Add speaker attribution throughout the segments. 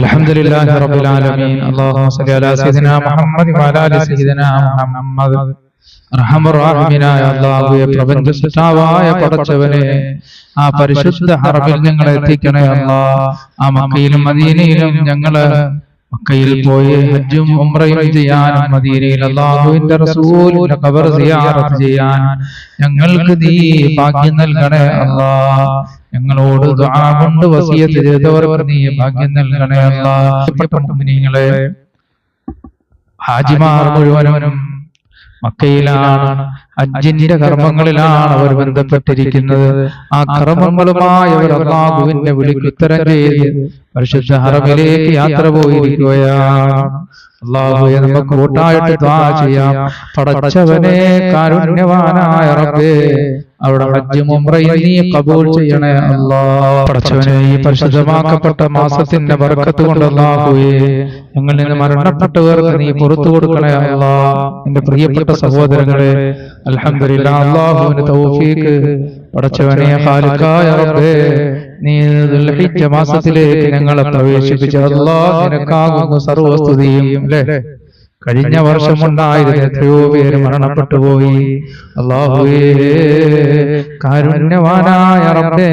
Speaker 1: الحمد لله رب العالمين اللهم صل على سيدنا محمد وعلى ال سيدنا محمد റഹമുറാഹിമിനായ അള്ളാഹുവെ പ്രപഞ്ച സൃഷ്ടാവായ പടച്ചവനെ ആ പരിശുദ്ധ ഹറബിൽ ഞങ്ങളെ എത്തിക്കണേ അല്ലാ ആ മക്കയിലും മദീനയിലും ഞങ്ങള് മക്കയിൽ പോയി ഹജ്ജും ഉംറയും ചെയ്യാനും മദീനയിൽ അള്ളാഹുവിന്റെ റസൂലിന്റെ ഖബർ സിയാറത്ത് ചെയ്യാൻ ഞങ്ങൾക്ക് നീ ഭാഗ്യം നൽകണേ അല്ലാ ഞങ്ങളോട് ദുആ കൊണ്ട് വസിയത്ത് ചെയ്തവർക്ക് നീ ഭാഗ്യം നൽകണേ അല്ലാ മുഅ്മിനീങ്ങളെ ഹാജിമാർ മുഴുവനും മക്കയിലാണ് അജിന്റെ കർമ്മങ്ങളിലാണ് അവർ ബന്ധപ്പെട്ടിരിക്കുന്നത്. ആ കർമ്മങ്ങളുമായി അവർ അള്ളാഹുവിന്റെ വിളിക്ക് ഉത്തരം ചെയ്ത് പരിശുദ്ധ ഹറമിലേക്ക് യാത്ര പോയിരിക്കുകയാണ്. അള്ളാഹുയെ നമുക്ക് കൂട്ടായിട്ട് ദ്വാ ചെയ്യാം. പടച്ചവനെ കാരുണ്യവാനായ റബ്ബേ. അവിടെ ഹജ്ജും ഉംറയും നീ കബൂൾ ചെയ്യണേ. അല്ലാ പടച്ചവനെ ഈ പരിശുദ്ധമാക്കപ്പെട്ട മാസത്തിന്റെ ബർക്കത്ത് കൊണ്ട് അല്ലാഹുവേ ഞങ്ങളിൽ നിന്ന് മരണപ്പെട്ടവർക്ക് നീ പുറത്തു കൊടുക്കണേ അല്ലാ എന്റെ പ്രിയപ്പെട്ട സഹോദരങ്ങളെ അൽഹംദുലില്ലാ അല്ലാഹുവിന്റെ തൗഫീക്ക്. പടച്ചവനെ ഖാലിഖായ റബ്ബേ നീ ദുൽഹിജ്ജ മാസത്തിലേക്ക് ഞങ്ങളെ പ്രവേശിപ്പിച്ച അല്ലാ നിനക്കാകുന്നു സർവസ്തുതിയും അല്ലേ? കഴിഞ്ഞ വർഷമുണ്ടായിരുന്ന എത്രയോ പേര് മരണപ്പെട്ടു പോയി അള്ളാഹുവേ കാരുണ്യവാനായ റബ്ബേ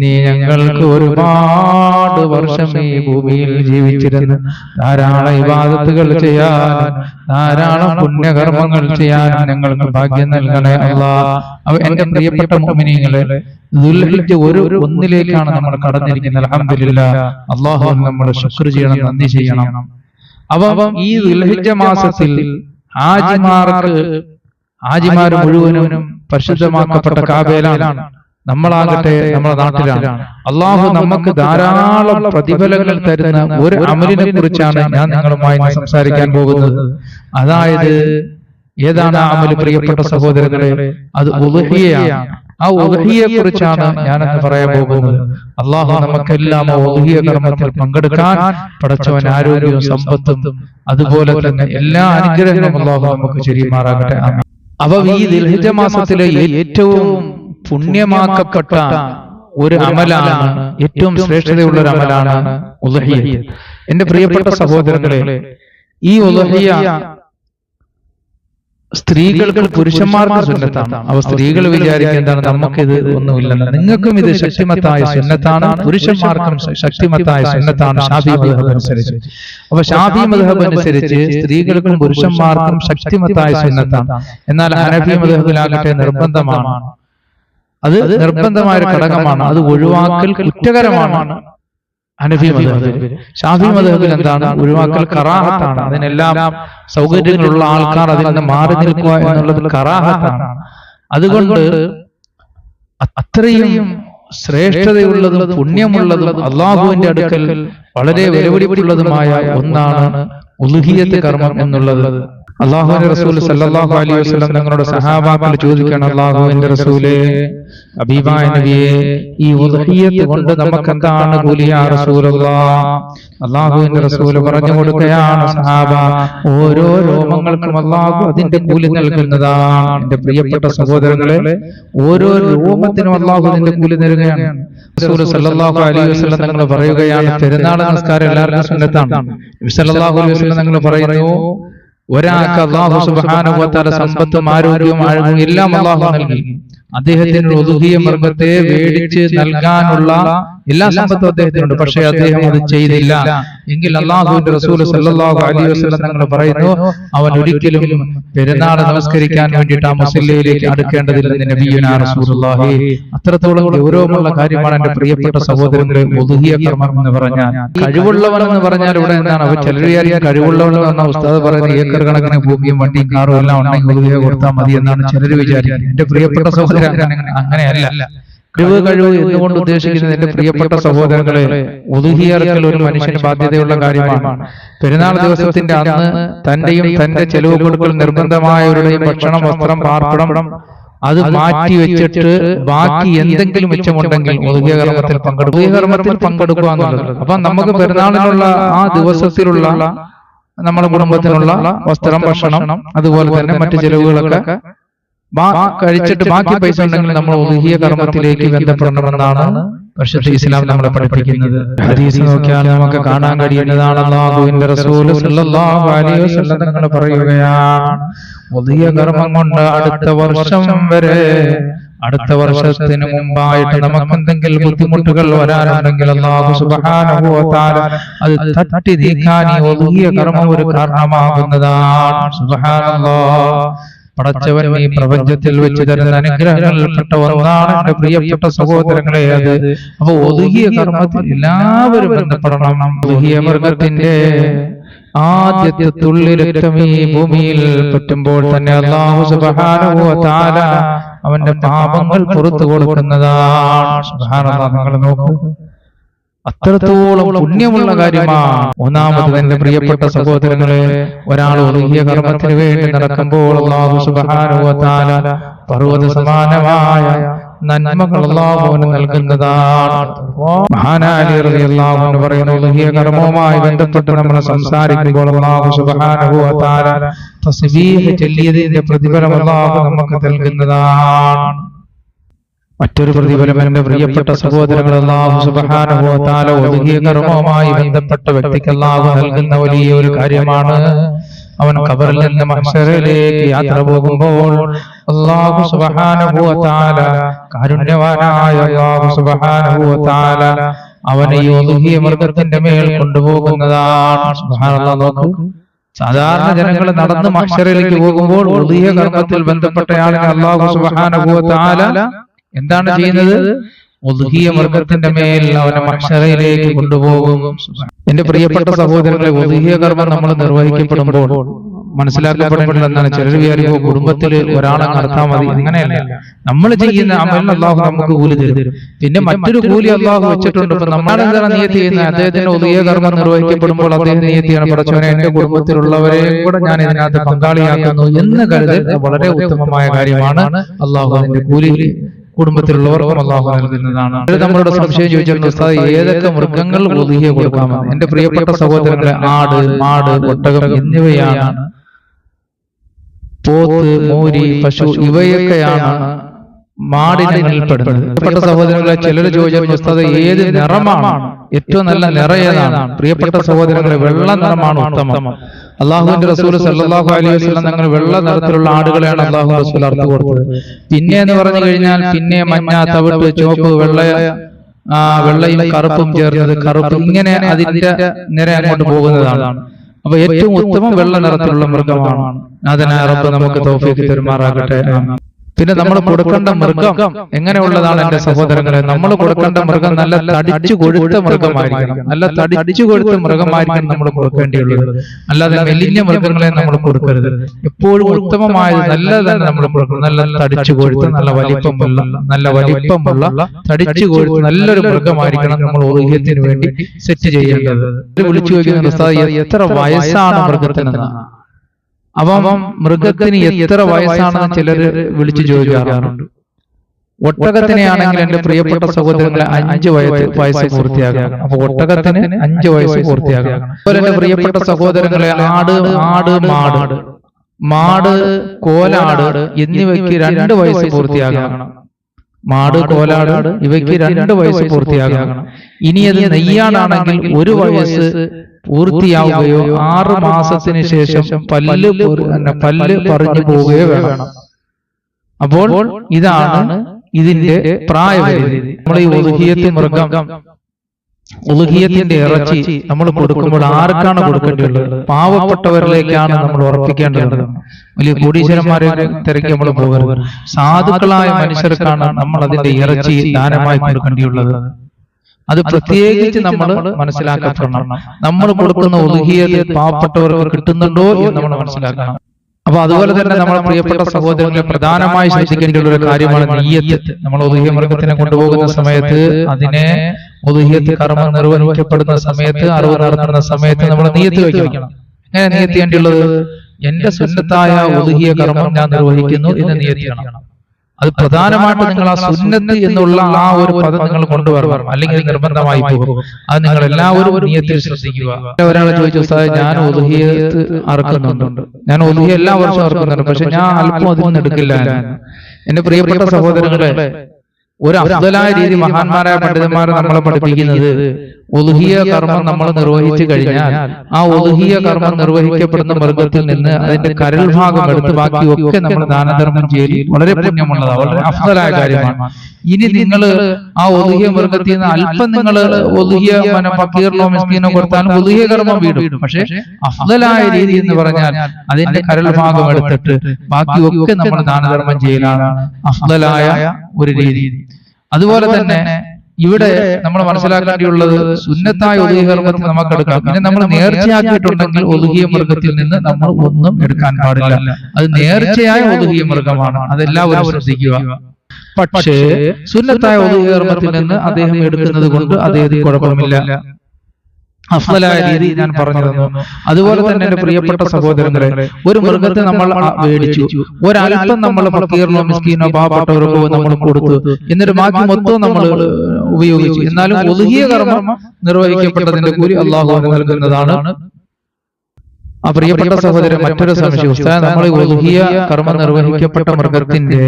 Speaker 1: നീ ഞങ്ങൾക്ക് ഒരുപാട് വർഷം ഈ ഭൂമിയിൽ ജീവിച്ചിരുന്നു ധാരാളം ഇബാദത്തുകൾ ചെയ്യാൻ ധാരാളം പുണ്യകർമ്മങ്ങൾ ചെയ്യാൻ ഞങ്ങൾക്ക് ഭാഗ്യം നൽകണേ അള്ളാ. അവ എന്റെ പ്രിയപ്പെട്ട മോമിനികളെ ദുൽഹിജ് ഒരു ഒന്നിലേക്കാണ് നമ്മൾ കടന്നിരിക്കുന്നത്. അലഹമില്ല അള്ളാഹു നമ്മൾ ശുക്ർ ചെയ്യണം നന്ദി ചെയ്യണം. അപ്പൊ ഈ ദുൽഹിജ മാസത്തിൽ ആജിമാർക്ക് ആജിമാർ മുഴുവനും പരിശുദ്ധമാക്കപ്പെട്ട കാബേലാണ് നമ്മളാകട്ടെ നമ്മുടെ നാട്ടിലാണ്. അള്ളാഹു നമുക്ക് ധാരാളം പ്രതിഫലങ്ങൾ തരുന്ന ഒരു അമലിനെ കുറിച്ചാണ് ഞാൻ നിങ്ങളുമായി സംസാരിക്കാൻ പോകുന്നത്. അതായത് ഏതാണ് ആ അമൽ പ്രിയപ്പെട്ട സഹോദരങ്ങളെ? അത് ഉദഹിയാണ് ആ ഉദഹിയെ കുറിച്ചാണ് ഞാനെന്ന് പറയാൻ പോകുന്നത്. അള്ളാഹു നമുക്കെല്ലാം ഉദഹിയ കർമ്മത്തിൽ പങ്കെടുക്കാൻ പടച്ചവൻ ആരോഗ്യവും സമ്പത്തും അതുപോലെ തന്നെ എല്ലാ അനുഗ്രഹങ്ങളും അള്ളാഹു നമുക്ക് ചെരിയുമാറാകട്ടെ ആമീൻ. അവ ഈ ദിൽഹിജ മാസത്തിലെ ഏറ്റവും പുണ്യമാക്കപ്പെട്ട ഒരു അമലാണ് ഏറ്റവും ശ്രേഷ്ഠതയുള്ള ഒരു അമലാണ് ഉലഹിയ എന്റെ പ്രിയപ്പെട്ട സഹോദരങ്ങളെ ഈ ഉലഹിയ സ്ത്രീകൾക്ക് പുരുഷന്മാർക്ക് സുന്നത്താണ്. അവ സ്ത്രീകൾ വിചാരിക്കേണ്ടാണ് എന്താണ്? നമുക്കിത് ഒന്നുമില്ല നിങ്ങൾക്കും ഇത് ശക്തിമത്തായ സുന്നത്താണ്. പുരുഷന്മാർക്കും ശക്തിമത്തായ സുന്നത്താണ് ഷാഫി മധബ് അനുസരിച്ച്. അപ്പൊ ഷാഫി മധബ് അനുസരിച്ച് സ്ത്രീകൾക്കും പുരുഷന്മാർക്കും ശക്തിമത്തായ സുന്നത്താണ്. എന്നാൽ ഹനഫി മധബിലാകട്ടെ നിർബന്ധമാണ്. അത് നിർബന്ധമായ ഒരു ഘടകമാണ്. അത് ഒഴിവാക്കൽ കുറ്റകരമാണ്. ഹനഫി മധബിൽ ഷാഫി മധബിൽ എന്താണ്? ഒഴിവാക്കൽ കറാഹത്താണ്. അതിനെല്ലാം സൗകര്യങ്ങളുള്ള ആൾക്കാർ അതിൽ നിന്ന് മാറി നിൽക്കുക എന്നുള്ളത് കറാഹത്താണ്. അതുകൊണ്ട് അത്രയും ശ്രേഷ്ഠതയുള്ളതും പുണ്യമുള്ളതും അള്ളാഹുവിന്റെ അടുക്കൽ വളരെ വിലപിടിപ്പുള്ളതുമായ ഒന്നാണ് ഉലുഹിയത്ത് കർമ്മം എന്നുള്ളത്. അള്ളാഹുവിന്റെ റസൂൽ സല്ലാഹു അലൈഹി വസ്ലം തങ്ങളുടെ സഹാബാക്കൾ ചോദിക്കുകയാണ് അള്ളാഹുവിന്റെ റസൂലെ. അബീബായ നബിയെ ഈ ഉദഹിയത്ത് കൊണ്ട് നമുക്ക് എന്താണ് കൂലിയാ റസൂലുള്ളാഹ് അള്ളാഹുവിന്റെ റസൂൽ പറഞ്ഞു കൊടുക്കുകയാണ് സഹാബ. ഓരോ രോമങ്ങൾക്കും അള്ളാഹു അതിന്റെ കൂലി നൽകുന്നതാണ്. എന്റെ പ്രിയപ്പെട്ട സഹോദരങ്ങളെ ഓരോ രോമത്തിനും അള്ളാഹു അതിന്റെ കൂലി നൽകുകയാണ്. റസൂൽ സല്ലല്ലാഹു അലൈഹി വസല്ലം തങ്ങൾ പറയുകയാണ് പെരുന്നാൾ നമസ്കാരം എല്ലാവർക്കും സുന്നത്താണ്. സല്ലല്ലാഹു അലൈഹി വസല്ലം തങ്ങൾ പറയുന്നു ഒരാൾക്ക് അള്ളാഹു സുബ്ഹാനഹു വതആല സമ്പത്തും ആരോഗ്യവും എല്ലാം അള്ളാഹു നൽകി. അദ്ദേഹത്തിന് ഒതുകിയ മൃഗത്തെ വേടിച്ച് നൽകാനുള്ള എല്ലാ സമ്പത്തും അദ്ദേഹത്തിനുണ്ട്. പക്ഷേ അദ്ദേഹം അത് ചെയ്തില്ല. എങ്കിൽ അള്ളാഹുവിന്റെ റസൂൽ തങ്ങൾ പറയുന്നു അവൻ ഒരിക്കലും പെരുന്നാൾ നമസ്കരിക്കാൻ വേണ്ടിയിട്ട് ആ മുസ്ലിയിലേക്ക് അടുക്കേണ്ടതില്ല നബിയുനാ റസൂലുള്ളാഹി. അത്രത്തോളം ഗൗരവമുള്ള കാര്യമാണ് എന്റെ പ്രിയപ്പെട്ട സഹോദരങ്ങളെ ഒതുകിയ കർമ്മം എന്ന് പറഞ്ഞാൽ കഴിവുള്ളവൻ എന്ന് പറഞ്ഞാൽ ഇവിടെ എന്താണ് അവർ വിചാരിക്കാൻ കഴിവുള്ളവൻ എന്ന ഉസ്താദ് പറയുന്ന ഏക്കർ കണക്കിന് ഭൂമിയും വണ്ടിയും കാറും എല്ലാം ഉണ്ടെങ്കിൽ ഒതുകിയ കൊടുത്താൽ മതി എന്നാണ് ചിലർ വിചാരിക്കുന്നത്. എന്റെ പ്രിയപ്പെട്ട സഹോദരൻ അങ്ങനെയല്ല. കഴിവ് കഴിവ് എന്നുകൊണ്ട് ഉദ്ദേശിക്കുന്നത്? എന്റെ പ്രിയപ്പെട്ട സഹോദരങ്ങളെ ഒതുകിയറക്കൽ ഒരു മനുഷ്യന് ബാധ്യതയുള്ള കാര്യമാണ്. പെരുന്നാൾ ദിവസത്തിന്റെ അന്ന് തന്റെയും തന്റെ ചെലവ് കൊടുക്കൽ നിർബന്ധമായവരുടെയും ഭക്ഷണം വസ്ത്രം പാർപ്പിടം അത് മാറ്റി വെച്ചിട്ട് ബാക്കി എന്തെങ്കിലും മിച്ചമുണ്ടെങ്കിൽ ഒതുകിയ കർമ്മത്തിൽ പങ്കെടുക്കും ഒതുകിയ കർമ്മത്തിൽ പങ്കെടുക്കുക എന്നുള്ളത്. അപ്പൊ നമുക്ക് പെരുന്നാളിനുള്ള ആ ദിവസത്തിലുള്ള നമ്മുടെ കുടുംബത്തിനുള്ള വസ്ത്രം ഭക്ഷണം അതുപോലെ തന്നെ മറ്റു ചെലവുകളൊക്കെ കഴിച്ചിട്ട് ബാക്കി പൈസ ഉണ്ടെങ്കിൽ നമ്മൾ ഒതുകിയ കർമ്മത്തിലേക്ക് ബന്ധപ്പെടണമെന്നാണ് പരിശുദ്ധ ഇസ്ലാം നമ്മളെ പഠിപ്പിക്കുന്നത്. ഹദീസ് നോക്കിയാൽ നമുക്ക് കാണാൻ കഴിയുന്നതാണ് അള്ളാഹുവിന്റെ റസൂൽ സല്ലല്ലാഹു അലൈഹി വസല്ലം തങ്ങൾ പറയുകയാണ്. പുതിയ കർമ്മം കൊണ്ട് അടുത്ത വർഷം വരെ അടുത്ത വർഷത്തിന് മുമ്പായിട്ട് നമുക്ക് എന്തെങ്കിലും ബുദ്ധിമുട്ടുകൾ വരാനുണ്ടെങ്കിൽ അള്ളാഹു സുബ്ഹാനഹു വ തആല അത് തട്ടി നീക്കാൻ ഈ ഒതുകിയ കർമ്മം ഒരു കാരണമാകുന്നതാണ്. സുബ്ഹാനല്ലാഹ്. പടച്ചവൻ ഈ പ്രപഞ്ചത്തിൽ വെച്ച് തരുന്ന അനുഗ്രഹങ്ങളിൽപ്പെട്ട ഒന്നാണ് എന്റെ പ്രിയപ്പെട്ട സഹോദരങ്ങളെ അത്. അപ്പൊ ഒതുകിയ കർമ്മത്തിൽ എല്ലാവരും ബന്ധപ്പെടണം. ഒതുകിയ മൃഗത്തിന്റെ ആദ്യത്തെ തുള്ളി രക്തം ഈ ഭൂമിയിൽ പറ്റുമ്പോൾ തന്നെ അള്ളാഹു സുബ്ഹാനഹു വ തആല അവന്റെ പാപങ്ങൾ പുറത്തു കൊടുക്കുന്നതാണ്. നിങ്ങൾ നോക്കൂ. അത്രത്തോളം പുണ്യമുള്ള കാര്യമാണ് ഒന്നാമത് എന്റെ പ്രിയപ്പെട്ട സഹോദരങ്ങളെ ഒരാൾ ഒതുങ്ങിയ കർമ്മത്തിന് വേണ്ടി നടക്കുമ്പോൾ അള്ളാഹു തആല പർവത സമാനമായ നന്മകൾ അള്ളാഹുവിന് നൽകുന്നതാണ്. അൻഹു പറയുന്നു ഒതുങ്ങിയ കർമ്മവുമായി ബന്ധപ്പെട്ട് നമ്മൾ സംസാരിക്കുമ്പോൾ അള്ളാഹു തആല തസ്ബീഹ് ചൊല്ലിയതിന്റെ പ്രതിഫലം അള്ളാഹു നമുക്ക് നൽകുന്നതാണ്. മറ്റൊരു പ്രതിഫലം എന്റെ പ്രിയപ്പെട്ട സഹോദരങ്ങൾ അള്ളാഹു സുബ്ഹാനഹു വ തആല ഒതുങ്ങിയ കർമ്മവുമായി ബന്ധപ്പെട്ട വ്യക്തിക്ക് അള്ളാഹു നൽകുന്ന വലിയ ഒരു കാര്യമാണ് അവൻ കബറിൽ നിന്ന് മനുഷ്യരിലേക്ക് യാത്ര പോകുമ്പോൾ അള്ളാഹു സുബ്ഹാനഹു വ തആല കാരുണ്യവാനായ അള്ളാഹു സുബ്ഹാനഹു വ തആല അവനെ ഈ ഒതുങ്ങിയ മൃഗത്തിന്റെ മേൽ കൊണ്ടുപോകുന്നതാണ്. സുബഹാനുള്ള നോക്കൂ. സാധാരണ ജനങ്ങൾ നടന്ന് മനുഷ്യരിലേക്ക് പോകുമ്പോൾ ഒതുങ്ങിയ കർമ്മത്തിൽ ബന്ധപ്പെട്ടയാളെ ആളിനെ അള്ളാഹു സുബ്ഹാനഹു വ തആല എന്താണ് ചെയ്യുന്നത്? ഒതുക്കിയ മൃഗത്തിന്റെ മേൽ അവനെ മക്ഷരയിലേക്ക് കൊണ്ടുപോകും. എന്റെ പ്രിയപ്പെട്ട സഹോദരങ്ങളെ ഒതുക്കിയ കർമ്മം നമ്മൾ നിർവഹിക്കപ്പെടുമ്പോൾ മനസ്സിലാക്കപ്പെടേണ്ടത് എന്താണ്? ചിലർ വിചാരിക്കുമ്പോൾ കുടുംബത്തിൽ ഒരാളെ നടത്താൻ മതി. അങ്ങനെയല്ല. നമ്മൾ ചെയ്യുന്ന അമലിന് അള്ളാഹു നമുക്ക് കൂലി തരും. പിന്നെ മറ്റൊരു കൂലി അള്ളാഹു വെച്ചിട്ടുണ്ട്. ഇപ്പൊ നമ്മൾ എന്താണ് നിയത്ത് ചെയ്യുന്നത്? അദ്ദേഹത്തിന്റെ ഉദയ കർമ്മം നിർവഹിക്കപ്പെടുമ്പോൾ അദ്ദേഹം നീയത്തിയാണ് പടച്ചവനെ എന്റെ കുടുംബത്തിലുള്ളവരെയും കൂടെ ഞാൻ ഇതിനകത്ത് പങ്കാളിയാക്കുന്നു എന്ന് കരുതൽ വളരെ ഉത്തമമായ കാര്യമാണ് അള്ളാഹു അതിന്റെ കൂലി കുടുംബത്തിലുള്ളവർക്കും അള്ളാഹു നൽകുന്നതാണ്. ഇത് നമ്മളോട് സംശയം ചോദിച്ചിട്ടുണ്ട് ഉസ്താദ് ഏതൊക്കെ മൃഗങ്ങൾ ഒതുകിയ കൊടുക്കാമെന്ന് എന്റെ പ്രിയപ്പെട്ട സഹോദരങ്ങളെ ആട് മാട് ഒട്ടകം എന്നിവയാണ് പോത്ത് മോരി പശു ഇവയൊക്കെയാണ് മാടിനങ്ങളിൽപ്പെടുന്നത് പ്രിയപ്പെട്ട സഹോദരങ്ങളെ ചിലർ ചോദിച്ചിട്ടുണ്ട് ഉസ്താദ് ഏത് നിറമാണ്? ഏറ്റവും നല്ല നിറ ഏതാണ് പ്രിയപ്പെട്ട സഹോദരങ്ങളെ വെള്ള നിറമാണ് ഉത്തമം. അള്ളാഹുവിന്റെ റസൂൽ സല്ലാഹു അലൈഹി വസ്ലം തങ്ങൾ വെള്ള നിറത്തിലുള്ള ആടുകളെയാണ് അള്ളാഹു റസൂൽ അർത്ഥ കൊടുത്തത്. പിന്നെ എന്ന് പറഞ്ഞു കഴിഞ്ഞാൽ പിന്നെ മഞ്ഞ തവിട്ട് ചുവപ്പ് വെള്ള ആ വെള്ളയും കറുപ്പും ചേർന്നത് കറുപ്പ് ഇങ്ങനെ അതിന്റെ നിര അങ്ങോട്ട് പോകുന്നതാണ്. അപ്പൊ ഏറ്റവും ഉത്തമം വെള്ള നിറത്തിലുള്ള മൃഗമാണ്. അതിനെ റബ്ബ് നമുക്ക് തോഫിക്ക് തെരുമാറാകട്ടെ. പിന്നെ നമ്മൾ കൊടുക്കേണ്ട മൃഗം എങ്ങനെയുള്ളതാണ് എന്റെ സഹോദരങ്ങളെ? നമ്മൾ കൊടുക്കേണ്ട മൃഗം നല്ല തടിച്ചു കൊഴുത്ത മൃഗമായിരിക്കണം. നല്ല തടിച്ചു കൊഴുത്ത മൃഗമായിരിക്കണം നമ്മൾ കൊടുക്കേണ്ടിയുള്ളത് അല്ലാതെ മെലിഞ്ഞ മൃഗങ്ങളെ നമ്മൾ കൊടുക്കരുത്. എപ്പോഴും ഉത്തമമായത് നല്ലതാണ് നമ്മൾ കൊടുക്കണം. നല്ല തടിച്ചു കൊഴുത്ത് നല്ല വലിപ്പമുള്ള നല്ല വലിപ്പമുള്ള തടിച്ചു കൊഴുത്ത് നല്ലൊരു മൃഗമായിരിക്കണം നമ്മൾ ഊഹ്യത്തിന് വേണ്ടി സെറ്റ് ചെയ്യേണ്ടത്. വിളിച്ചു ചോദിക്കുന്ന ഉസ്താദ് എത്ര വയസ്സാണ് മൃഗത്തിനെന്ന്? അവൻ മൃഗത്തിന് എത്ര വയസ്സാണെന്ന് ചിലർ വിളിച്ചു ചോദിക്കാറുണ്ട്. ഒട്ടകത്തിനെയാണെങ്കിൽ എന്റെ പ്രിയപ്പെട്ട സഹോദരങ്ങളെ അഞ്ച് വയസ്സ് വയസ്സ് പൂർത്തിയാകണം. അപ്പൊ ഒട്ടകത്തിന് അഞ്ച് വയസ്സ് പൂർത്തിയാകണം. അതുപോലെ എന്റെ പ്രിയപ്പെട്ട സഹോദരങ്ങളെ ആട് ആട് മാട്. മാട്. കോലാട് എന്നിവയ്ക്ക് രണ്ട് വയസ്സ് പൂർത്തിയാകണം. മാട് കോലാട് ഇവയ്ക്ക് രണ്ട് വയസ്സ് പൂർത്തിയാകണം. ഇനി അത് നെയ്യാടാണെങ്കിൽ ഒരു വയസ്സ് പൂർത്തിയാവുകയോ ആറു മാസത്തിന് ശേഷം പല്ല് പല്ല് പറഞ്ഞു പോവുകയോ വേണം. അപ്പോൾ ഇതാണ് ഇതിന്റെ പ്രായപരിധി. നമ്മൾ ഈ മൃഗം. ഉലുഹിയത്തിന്റെ ഇറച്ചി നമ്മൾ കൊടുക്കുമ്പോൾ ആർക്കാണ് കൊടുക്കേണ്ടത് പാവപ്പെട്ടവരിലേക്കാണ് നമ്മൾ ഉറപ്പിക്കേണ്ടത്. വലിയ കോടീശ്വരന്മാരെ തിരക്കി നമ്മൾ പോകരുത്. സാധുക്കളായ മനുഷ്യർക്കാണ് നമ്മൾ അതിന്റെ ഇറച്ചി ദാനമായി കൊടുക്കേണ്ടിയുള്ളത്. അത് പ്രത്യേകിച്ച് നമ്മൾ മനസ്സിലാക്കപ്പെടണം. നമ്മൾ കൊടുക്കുന്ന ഒതുങ്ങിയത് പാവപ്പെട്ടവർക്ക് കിട്ടുന്നുണ്ടോ എന്ന് നമ്മൾ മനസ്സിലാക്കണം. അപ്പൊ അതുപോലെ തന്നെ നമ്മുടെ പ്രിയപ്പെട്ട സഹോദരങ്ങളെ പ്രധാനമായി ശ്രദ്ധിക്കേണ്ട ഒരു കാര്യമാണ് നെയ്യത്ത്. നമ്മൾ ഒതുകിയ മൃഗത്തിനെ കൊണ്ടുപോകുന്ന സമയത്ത് അതിനെ ഒതുഹിയത്ത് കർമ്മം നിർവഹിക്കപ്പെടുന്ന സമയത്ത് അറിവ് നടത്തുന്ന സമയത്ത് നമ്മൾ നെയ്യത്ത് വയ്ക്കണം എങ്ങനെ നിയത്ത് ചെയ്യേണ്ടിയുള്ളത്? എന്റെ സുന്നത്തായ ഒതുകിയ കർമ്മം ഞാൻ നിർവഹിക്കുന്നു എന്ന് നീയത്തിയാണ് അത് പ്രധാനമായിട്ട് നിങ്ങൾ ആ സുന്നത്ത് എന്നുള്ള ആ ഒരു പദം നിങ്ങൾ കൊണ്ടുവരണം. അല്ലെങ്കിൽ നിർബന്ധമായി പോകും. അത് നിങ്ങൾ എല്ലാവരും നിയത്തിൽ ശ്രദ്ധിക്കുക. ഒരാൾ ചോദിച്ചു ഞാൻ ഒതുഹിയത്ത് അറക്കുന്നുണ്ട്. ഞാൻ ഒതുഹിയ എല്ലാ വർഷവും അറക്കുന്നുണ്ട്. പക്ഷെ ഞാൻ അല്പം അതിന് നിന്ന് എടുക്കില്ല. എന്റെ പ്രിയപ്പെട്ട സഹോദരങ്ങളെ ഒരു അഫ്ദലായ രീതി മഹാന്മാരായ പണ്ഡിതന്മാരെ നമ്മളെ പഠിപ്പിക്കുന്നത് ഒലുഹിയ കർമ്മം നമ്മൾ നിർവഹിച്ചു കഴിഞ്ഞാൽ ആ ഒലുഹിയ കർമ്മം നിർവഹിക്കപ്പെടുന്ന മൃഗത്തിൽ നിന്ന് അതിന്റെ കരൾ ഭാഗം എടുത്ത് ബാക്കിയൊക്കെ നമ്മൾ ദാനധർമ്മം ചെയ്യൽ വളരെ പുണ്യമുള്ളതാണ് വളരെ അഫ്സലായ കാര്യമാണ്. ഇനി നിങ്ങൾ ആ ഒലുഹിയ മൃഗത്തിൽ നിന്ന് അല്പം നിങ്ങൾ ഒലുഹിയ ഫക്കീറിനോ മിസ്കീനോ കൊടുത്താലും ഒലുഹിയ കർമ്മം വീടും. പക്ഷെ അഫ്സലായ രീതി എന്ന് പറഞ്ഞാൽ അതിന്റെ കരൾ ഭാഗം എടുത്തിട്ട് ബാക്കിയൊക്കെ നമ്മൾ ദാനധർമ്മം ചെയ്യലാണ്. അഫ്സലായ ഒരു രീതി. അതുപോലെ തന്നെ ഇവിടെ നമ്മൾ മനസ്സിലാക്കേണ്ടിയുള്ളത് സുന്നത്തായ ഒതുകിയ കർമ്മത്തിൽ നമുക്ക് എടുക്കാം. പിന്നെ നമ്മൾ നേർച്ചയാക്കിയിട്ടുണ്ടെങ്കിൽ ഒതുകിയ മൃഗത്തിൽ നിന്ന് നമ്മൾ ഒന്നും എടുക്കാൻ പാടില്ല. അത് നേർച്ചയായ ഒതുകിയ മൃഗമാണ് അതെല്ലാവരും ശ്രദ്ധിക്കുക. പക്ഷേ സുന്നത്തായ ഒതുകിയ കർമ്മത്തിൽ നിന്ന് അദ്ദേഹം എടുക്കുന്നത് കൊണ്ട് അദ്ദേഹത്തിന് കുഴപ്പമില്ല. അഫ്സലായ രീതി ഞാൻ പറഞ്ഞു തന്നു അതുപോലെ തന്നെ എന്റെ പ്രിയപ്പെട്ട സഹോദരങ്ങളെ ഒരു മൃഗത്തെ നമ്മൾ മേടിച്ചു ഒരല്പം നമ്മൾ ഫക്കീറിനോ മിസ്കീനോ പാവപ്പെട്ടവർക്കോ നമ്മൾ കൊടുത്തു എന്നിട്ട് ബാക്കി മൊത്തം നമ്മൾ ഉപയോഗിച്ചു. എന്നാലും ഒതുകിയ കർമ്മം നിർവഹിക്കപ്പെട്ടതിന്റെ കൂലി അള്ളാഹു നൽകുന്നതാണ്. ആ പ്രിയപ്പെട്ട സഹോദരൻ മറ്റൊരു സംശയം. നമ്മൾ ഒതുകിയ കർമ്മം നിർവഹിക്കപ്പെട്ട മൃഗത്തിന്റെ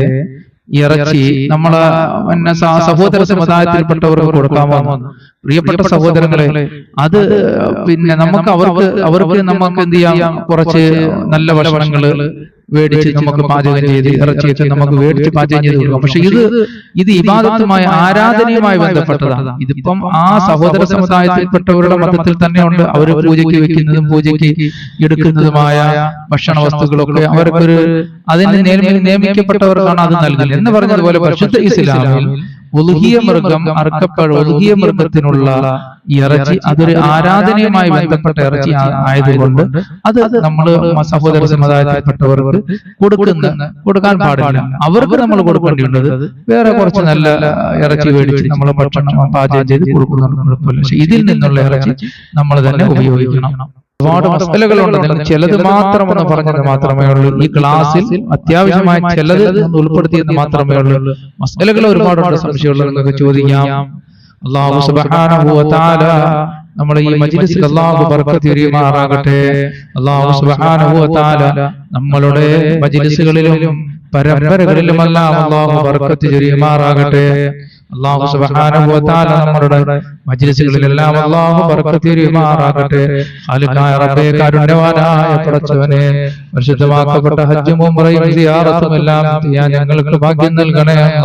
Speaker 1: ഇറച്ചി നമ്മളെ പിന്നെ സഹോദര സമുദായത്തിൽപ്പെട്ടവർക്ക് കൊടുക്കാമോ പ്രിയപ്പെട്ട സഹോദരങ്ങളെ അത് പിന്നെ നമുക്ക് അവർക്ക് അവർക്ക് നമുക്ക് എന്ത് ചെയ്യാം? കുറച്ച് നല്ല ഭക്ഷണങ്ങൾ മേടിച്ച് നമുക്ക് പാചകം ചെയ്ത് ഇറച്ചിയൊക്കെ നമുക്ക് മേടിച്ച് പാചകം ചെയ്ത് കൊടുക്കാം. പക്ഷെ ഇത് ഇത് ഇബാദത്തുമായി ആരാധനയുമായി ബന്ധപ്പെട്ടതാണ്. ഇതിപ്പം ആ സഹോദര സമുദായത്തിൽപ്പെട്ടവരുടെ മതത്തിൽ തന്നെയുണ്ട്. അവർ പൂജയ്ക്ക് വെക്കുന്നതും പൂജയ്ക്ക് എടുക്കുന്നതുമായ ഭക്ഷണ വസ്തുക്കളൊക്കെ അവർക്കൊരു അതിന് നിയമി- നിയമിക്കപ്പെട്ടവർക്കാണ് അത് നൽകുന്നത് എന്ന് പറഞ്ഞതുപോലെ പരിശുദ്ധ ഇസ്ലാമിൽ ഒലുഹിയ മൃഗം അറുക്കപ്പഴ ഒലുഹിയ മൃഗത്തിനുള്ള ഇറച്ചി. അതൊരു ആരാധനയുമായി ബന്ധപ്പെട്ട ഇറച്ചി ആയതുകൊണ്ട് അത് നമ്മൾ സഹോദര സമുദായത്തിൽപ്പെട്ടവർക്ക് കൊടുക്കുന്ന കൊടുക്കാൻ പാടില്ല. അവർക്ക് നമ്മൾ കൊടുക്കേണ്ടിയുള്ളത് വേറെ കുറച്ച് നല്ല ഇറച്ചി മേടിച്ച് നമ്മൾ ഭക്ഷണം പാചകം ചെയ്ത് കൊടുക്കുന്നുണ്ട് കുഴപ്പമില്ല. പക്ഷെ ഇതിൽ നിന്നുള്ള ഇറച്ചി നമ്മൾ തന്നെ ഉപയോഗിക്കണം. ഒരുപാട് മസലകളുണ്ട് ചിലത് മാത്രം ഒന്ന് പറഞ്ഞത് മാത്രമേ ഉള്ളൂ. ഈ ക്ലാസ്സിൽ അത്യാവശ്യമായ ചിലത് ഒന്ന് ഉൾപ്പെടുത്തിയെന്ന് മാത്രമേ ഉള്ളൂ. മസലകൾ ഒരുപാടുണ്ട് സംശയമുള്ള നിങ്ങൾക്ക് ചോദിക്കാം. അള്ളാഹു സുബ്ഹാനഹു വ തആല നമ്മുടെ ഈ മജ്ലിസിൽ അള്ളാഹു ബർക്കത്ത് ചൊരിയുമാറാകട്ടെ അള്ളാഹു സുബ്ഹാനഹു വ തആല നമ്മളുടെ മജ്ലിസുകളിലും പരമ്പരകളിലുമെല്ലാം അള്ളാഹു ബർക്കത്ത് ചൊരിയുമാറാകട്ടെ. അള്ളാഹു തആല നമ്മുടെ മജ്ലിസുകളിലെല്ലാം അള്ളാഹു ബർക്കത്ത് തിരുമാറാകട്ടെ. ഖാലിഖായ റബ്ബേ കാരുണ്യവാനായ പടച്ചവനെ പരിശുദ്ധമാക്കപ്പെട്ട ഹജ്ജും ഉംറയും സിയാറത്തും എല്ലാം ചെയ്യാൻ ഞങ്ങൾക്ക് ഭാഗ്യം നൽകണേ അല്ല.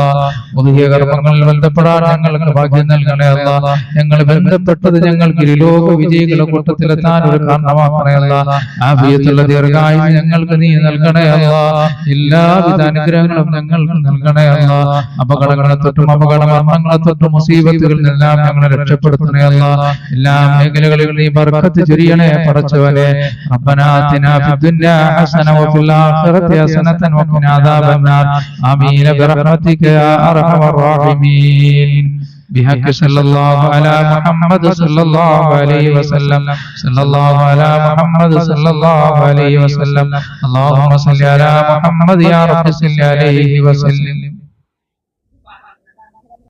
Speaker 1: പുതിയ കർമ്മങ്ങളിൽ ബന്ധപ്പെടാൻ ഞങ്ങൾക്ക് ഭാഗ്യം നൽകണേ അല്ല. ഞങ്ങൾ ബന്ധപ്പെട്ടത് ഞങ്ങൾക്ക് ഇരുലോക വിജയികളുടെ കൂട്ടത്തിലെത്താൻ ഒരു കാരണമാക്കണേ അല്ലാ. ആഫിയത്തുള്ള ദീർഘായുസ് ഞങ്ങൾക്ക് നീ നൽകണേ അല്ല. എല്ലാവിധ അനുഗ്രഹങ്ങളും ഞങ്ങൾക്ക് നൽകണേ അല്ല. അപകടങ്ങളെ തൊട്ടും അപകട മരണങ്ങളെ തൊട്ടും മുസീബത്തുകളിൽ നിന്നെല്ലാം ഞങ്ങളെ രക്ഷപ്പെടുത്തണേ അല്ലാ എല്ലാ മേഖലകളിലും നീ ബർക്കത്ത് ചൊരിയണേ പടച്ചവനെ ربنا آتنا في الدنيا حسنة وفي الآخرة حسنة وقنا عذاب النار آمين برحمتك يا أرحم الراحمين بحق صلى الله على محمد صلى الله عليه وسلم صلى الله على محمد صلى الله عليه وسلم اللهم صل على محمد يا رب صل عليه وسلم